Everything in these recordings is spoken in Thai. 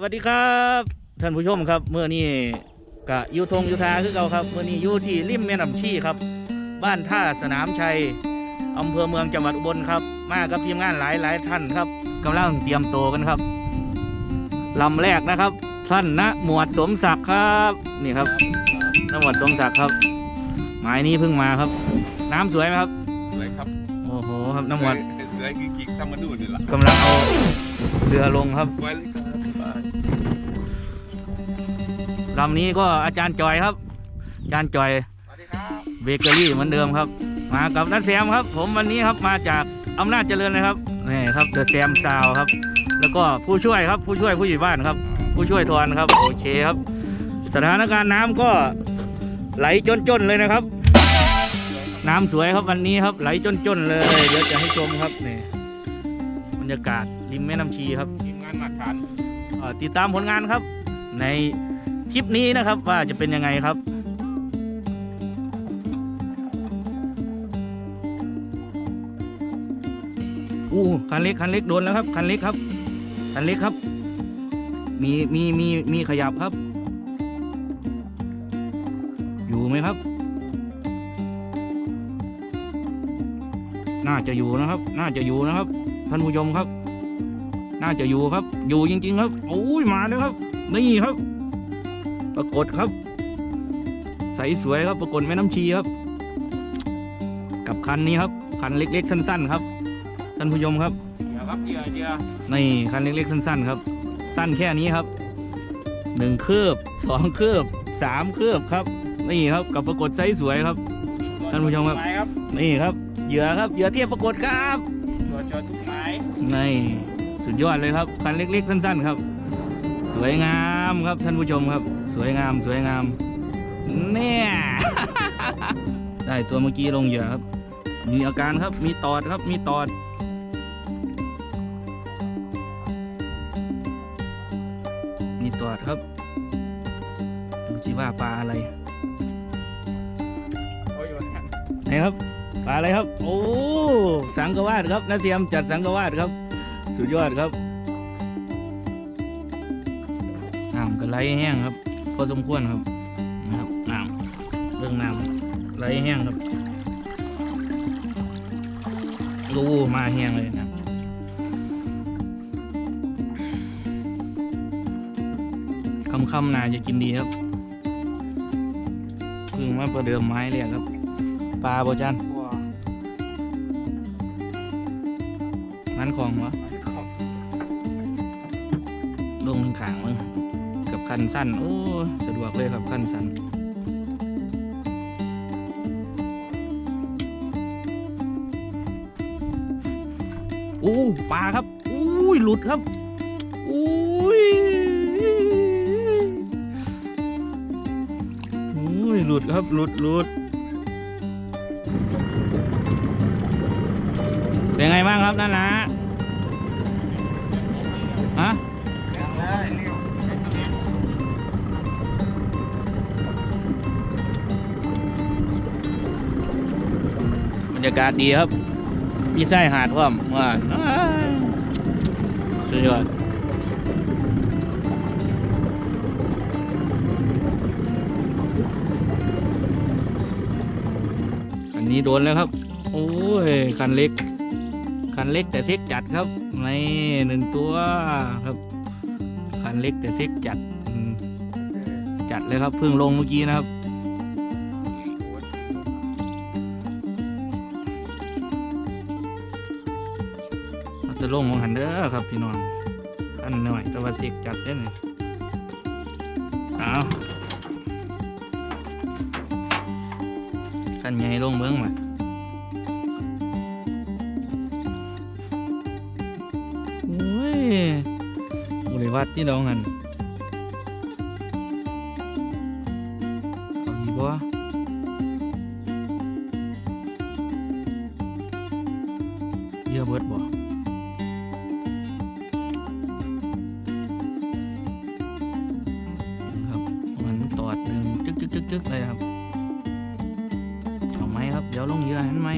สวัสดีครับท่านผู้ชมครับเมื่อนี้กะยูทงยูทาคือเก่าครับเมื่อนี้อยู่ที่ริมแม่น้ำชีครับ บ้านท่าสนามชัยอำเภอเมืองจังหวัดอุบลครับ มากับทีมงานหลายหลายท่านครับกำลังเตรียมตัวกันครับลำแรกนะครับ ท่านนะหมวดสมศักดิ์ครับนี่ครับนะหมวดสมศักดิ์ครับ หมายนี้เพิ่งมาครับ น้ำสวยไหมครับสวยครับโอ้โหครับน้ำหมวดสวยกิ๊กๆทำมาดูนี่แหละกำลังเอาเรือลงครับไว้เลยครับลำนี้ก็อาจารย์จอยครับ อาจารย์จอยสวัสดีครับเบเกอรี่เหมือนเดิมครับ มากับนัทแซมครับ ผมวันนี้ครับมาจากอำนาจเจริญเลยครับนี่ครับเดอะแซมซาวครับ แล้วก็ผู้ช่วยครับผู้ช่วยผู้ใหญ่บ้านครับ ผู้ช่วยทอนครับโอเคครับ สถานการณ์น้ำก็ไหลจนๆเลยนะครับ น้ำสวยครับวันนี้ครับ ไหลจนๆเลย เดี๋ยวจะให้ชมครับนี่บรรยากาศริมแม่น้ำชีครับทีมงานมาทานเอ่อ ติดตามผลงานครับ ในคลิปนี้นะครับว่าจะเป็นยังไงครับอู้คันเล็กคันเล็กโดนแล้วครับคันเล็กครับคันเล็กครับ มีมีมีมีขยับครับ อยู่ไหมครับ น่าจะอยู่นะครับ น่าจะอยู่นะครับท่านผู้ชมครับ น่าจะอยู่ครับ อยู่จริง ๆ ครับโอ้ยมาแล้วครับ นี่ครับ ปรากฏครับ ใสสวยครับ ปรากฏแม่น้ำชีครับ กับคันนี้ครับ คันเล็ก ๆ สั้น ๆ ครับ ท่านผู้ชมครับเดี๋ยวครับเจียเจียนี่คันเล็ก ๆ สั้น ๆ ครับ สั้นแค่นี้ครับหนึ่งคืบสองคืบสามคืบครับ นี่ครับ กับปรากฏไซส์สวยครับท่านผู้ชมครับไม้ครับนี่ครับเหยื่อครับเหยื่อเทียบปรากฏครับตัวจอทุกไม้นี่ สุดยอดเลยครับคันเล็กๆสั้น ๆ ครับ สวยงามครับท่านผู้ชมครับ สวยงามสวยงามเนี่ย ได้ตัวเมื่อกี้ลงเหยื่อครับ มีอาการครับมีตอดครับมีตอดมีตอดครับดูสิว่าปลาอะไรโอ้ยวันนั้นไหนครับปลาอะไรครับ โอ้สังกวาดครับนาเทียมจัดสังกวาดครับ สุดยอดครับน้ำก็ไหลแห้งครับ พอสมควรครับนะครับน้ำเรื่องน้ำไหลแห้งครับดูมาแห้งเลยนะคำคำๆนาจะกินดีครับเพิ่งมาประเดิมไม้เลยครับ ปลาบ่จันตัวมันของวะ ของลงขางมึงกับคันสั้น โอ้สะดวกเลยครับคันสั้นโอ้ปลาครับอุ้ยหลุดครับอุ้ยอุ้ยหลุดครับหลุดหลุดเป็นไงบ้างครับนั่นนะ รยากาศดีครับ มีไส้หาดพร้อมว่าสุดยอดคันนี้โดนแล้วครับ โอ้ย คันเล็ก คันเล็กแต่เซ็กจัดครับในหนึ่งตัวครับ คันเล็กแต่เซ็กจัด จัดเลยครับเพิ่งลงเมื่อกี้นะครับ ลงของหันเด้อครับพี่น้องอันหน่อยแต่ว่าเสกจัดเด้เนี่ยเอาขันใหญ่ลงเมืองมาโอ้ยบริวัดที่เราหัน หันไหม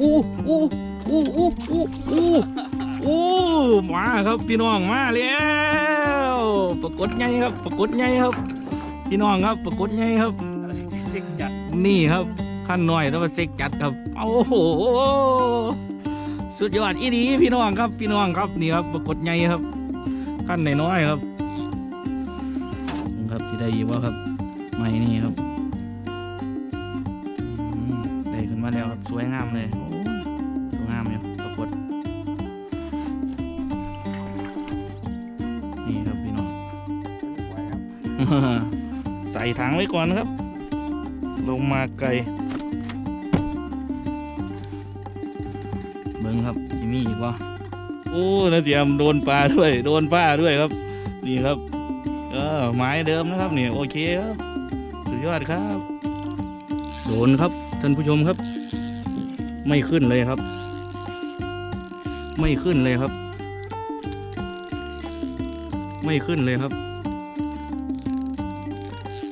อู้อู้อู้อู้อู้อู้อ้มาครับพี่น้องมาแล้วปรากฏไงครับปรากฏไงครับ พี่น้องครับปรากฏไงครับเซ็กจัดนี่ครับขั้นหน่อยแล้วมาเซ็กจัดครับโอ้โห สุดยอดอีดีพี่น้องครับพี่น้องครับนี่ครับปรากฏไงครับขั้นน้อยๆครับ ครับที่ได้ยินว่าครับไม่นี่ครับอืมได้ขึ้นมาแล้วครับสวยงามเลยโอ้สวยงามเลยปรากฏนี่ครับพี่น้องสวยครับใส่ถังไว้ก่อนนะครับ ลงมาไกล วะโอ้นาเสียมโดนปลาด้วย โดนปลาด้วยครับ นี่ครับ เออไม้เดิมนะครับนี่โอเคครับสุดยอดครับ โดนครับท่านผู้ชมครับ ไม่ขึ้นเลยครับ ไม่ขึ้นเลยครับ ไม่ขึ้นเลยครับ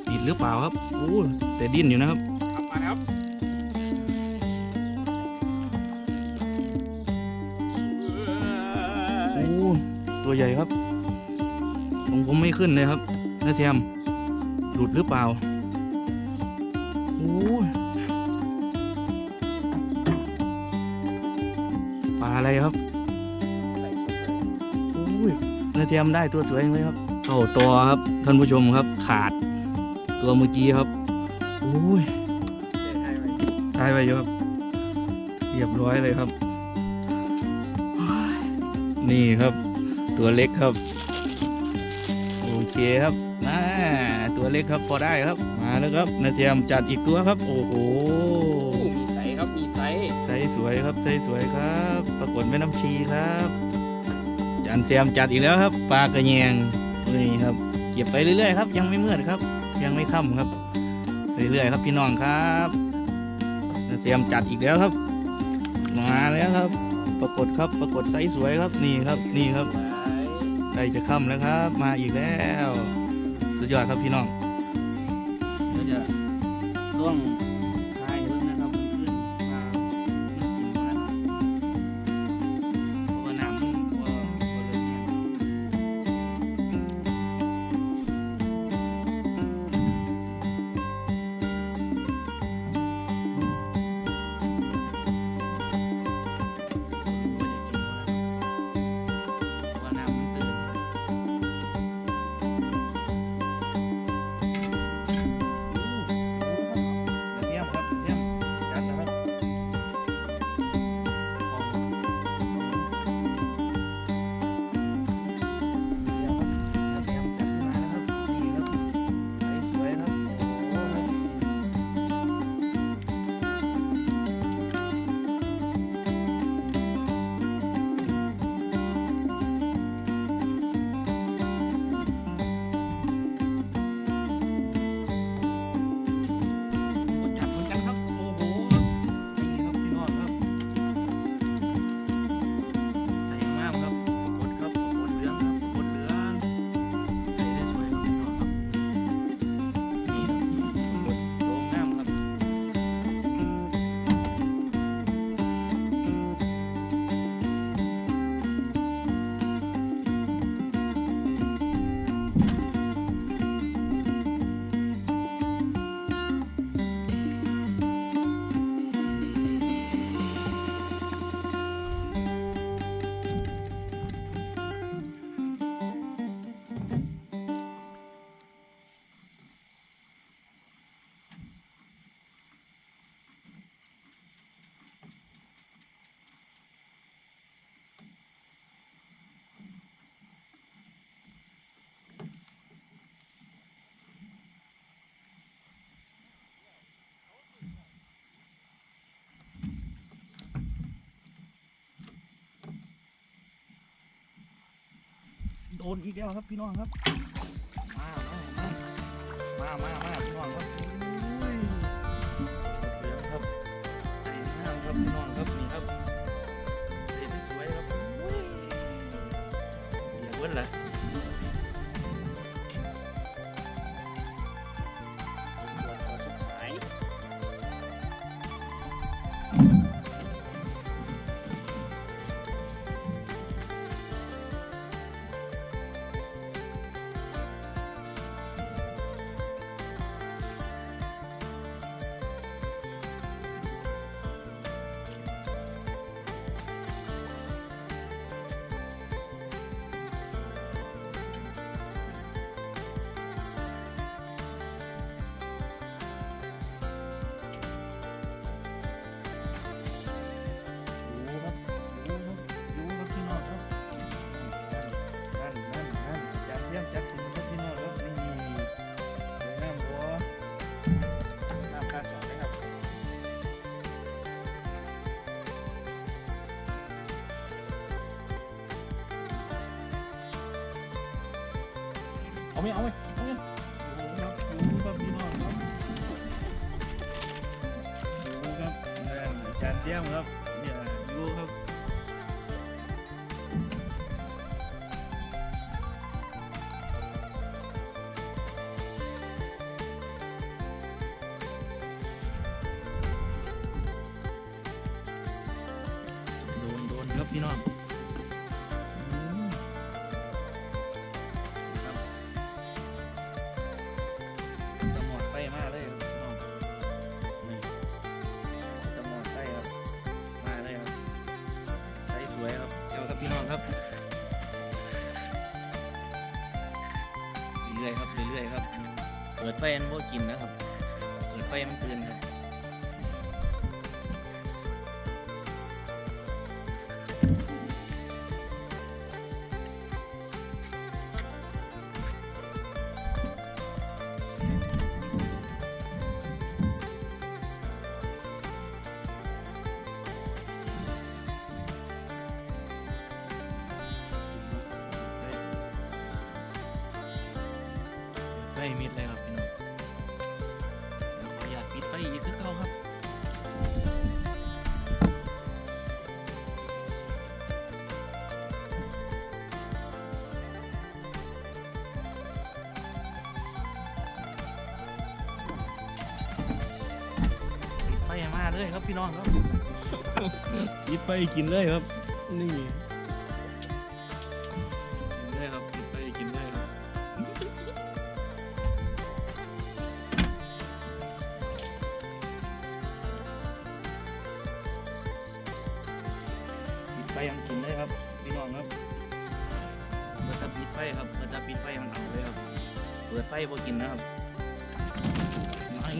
ติดหรือเปล่าครับโอ้แต่ดิ้นอยู่นะครับ ญ่ครับ ของผมไม่ขึ้นเลยครับนาเทียมหลุดหรือเปล่าโอ้ปลาอะไรครับใส่ชุดเลยโอ้ยนาเทียมได้ตัวสวยเลยครับเข้าตัวครับท่านผู้ชมครับขาดตัวเมื่อกี้ครับโอ้ยเจ๊ให้ไว้ได้ไปเยอะครับเรียบร้อยเลยครับ นี่ครับ ตัวเล็กครับโอเคครับน่าตัวเล็กครับพอได้ครับ มาแล้วครับนาเทียมจัดอีกตัวครับ โอ้โหโอ้มีไซส์ครับมีไซส์ใสสวยครับใสสวยครับ ปรากฏแม่น้ำชีครับจานเทียมจัดอีกแล้วครับปลากระแยงนี่ครับเก็บไปเรื่อยๆครับ ยังไม่มืดครับ ยังไม่ค่ำครับ เรื่อยๆครับพี่น้องครับนาเทียมจัดอีกแล้วครับ มาแล้วครับ ปรากฏครับปรากฏไซส์สวยครับนี่ครับนี่ครับไว้ ใกล้จะค่ำแล้วครับ มาอีกแล้ว สุดยอดครับพี่น้องก็จะต้อง ดนอีกแล้วครับพี่น้องครับ มามามามามาพี่น้องครับอุ้ยเดี๋ยวครับใส่งามครับพี่น้องครับ ไหมเอาไหมเอาไหมโอ้ครับ เปิดไฟมันบ่กินนะครับ เปิดไฟมันตื่นครับ มาเลยครับพี่น้องครับปิดไฟกินเลยครับ นี่กินเลยครับปิดไฟกินเลยครับปิดไฟยังกินเลยครับพี่น้องครับเมื่อจะปิดไฟครับเมื่อจะปิดไฟมันเอาเลยครับเปิดไฟพอกินนะครับ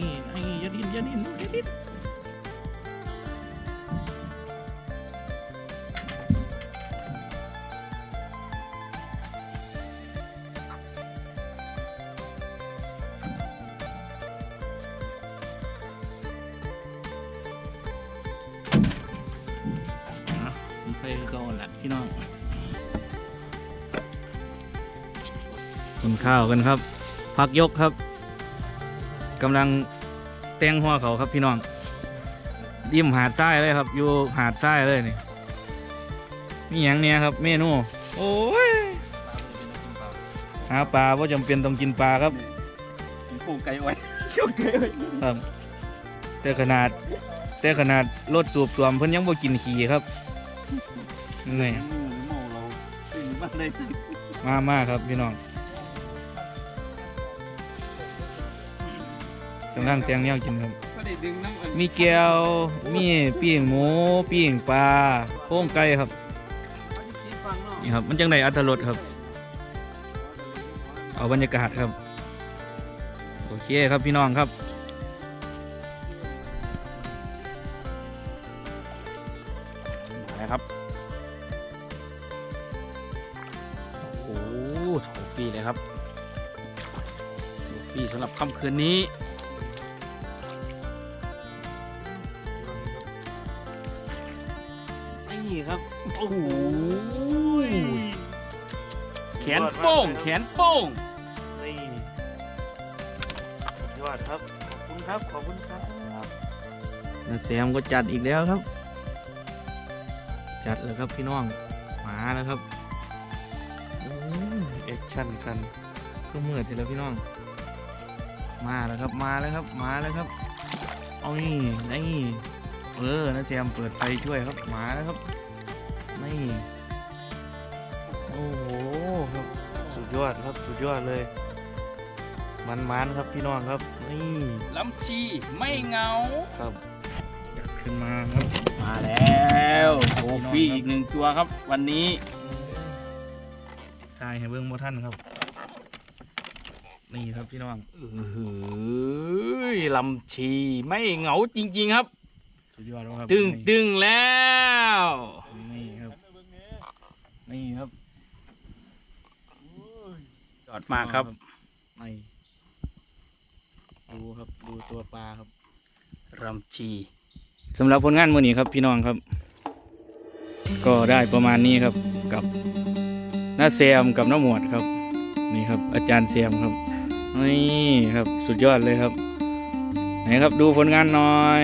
นี่นี่อย่าดิ้นอ พี่น้องกินข้าวกันครับ พักยกครับกำลังแต่งหัวเขาครับพี่น้องริมหาดทรายเลยครับ อยู่หาดทรายเลยนี่มีอย่างเนี้ยครับ เมนูโอ้ยหาปลาว่าจำเป็นต้องกินปลาครับปลูกไก่ไว้เกี่ยวไก่ไว้ครับแต่ขนาดแต่ขนาดรถสูบสวมเพิ่นยังบ่กินขี่ครับ นี่หมูหมูเราตื่นมาได้มามาครับพี่น้องกำลังแต่งแนวกินครับก็ได้ดึงน้ำอันมีแก้ว มีปิ้งหมูปิ้งปลาโค้งไก่ครับ นี่ครับ มันจังไดอัตรสครับ เอาบรรยากาศครับ โอเคครับพี่น้องครับนะครับ ค่ำคืนนี้นี่ครับ โอ้โหแขนโป้ง แขนโป้ง นี่สุดยอดครับ ขอบคุณครับ ขอบคุณครับแล้วแซมก็จัดอีกแล้วครับ จัดแล้วครับพี่น้อง มาแล้วครับโอ้ยแอคชั่นกันก็เมื่อทีแล้วพี่น้อง มาแล้วครับมาแล้วครับมาแล้วครับ เอานี่นี่เออนะแซมเปิดไฟช่วยครับมาแล้วครับนี่โอ้โหครับสุดยอดครับสุดยอดเลย มันมันๆครับพี่น้องครับนี่ลำชีไม่เหงาครับอยากขึ้นมาครับมาแล้วโทฟี่อีกหนึ่งตัวครับ วันนี้ทายให้เบิ้งโมท่านครับ นี่ครับพี่น้องเอ้ยลำชีไม่เหงาจริง ๆ ครับ สุดยอดแล้วครับตึงนี่ตึงแล้ว นี่ครับ นี่ครับยอดมากครับนี่ดูครับดูตัวปลาครับลำชีสำหรับผลงานมือนี้ครับพี่น้องครับ ก็ได้ประมาณนี้ครับกับน้าแซมกับน้าหมวดครับ นี่ครับ อาจารย์เสียมครับ นี่ครับสุดยอดเลยครับ ไหนครับดูผลงานหน่อย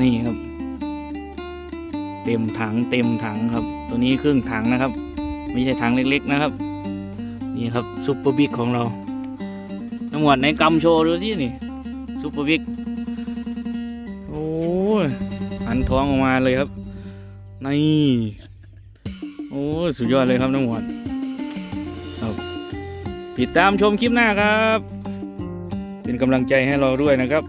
นี่ครับ เต็มถังเต็มถังครับ ตัวนี้ครึ่งถังนะครับ ไม่ใช่ถังเล็กๆนะครับ นี่ครับซุปเปอร์บิ๊กของเราน้ำหวานในกำโชว์ดูสินี่ซุปเปอร์บิ๊กโอ้ยหันท้องออกมาเลยครับ นี่ โอ้สุดยอดเลยครับน้ำหวาน ติดตามชมคลิปหน้าครับ เป็นกำลังใจให้เราด้วยนะครับ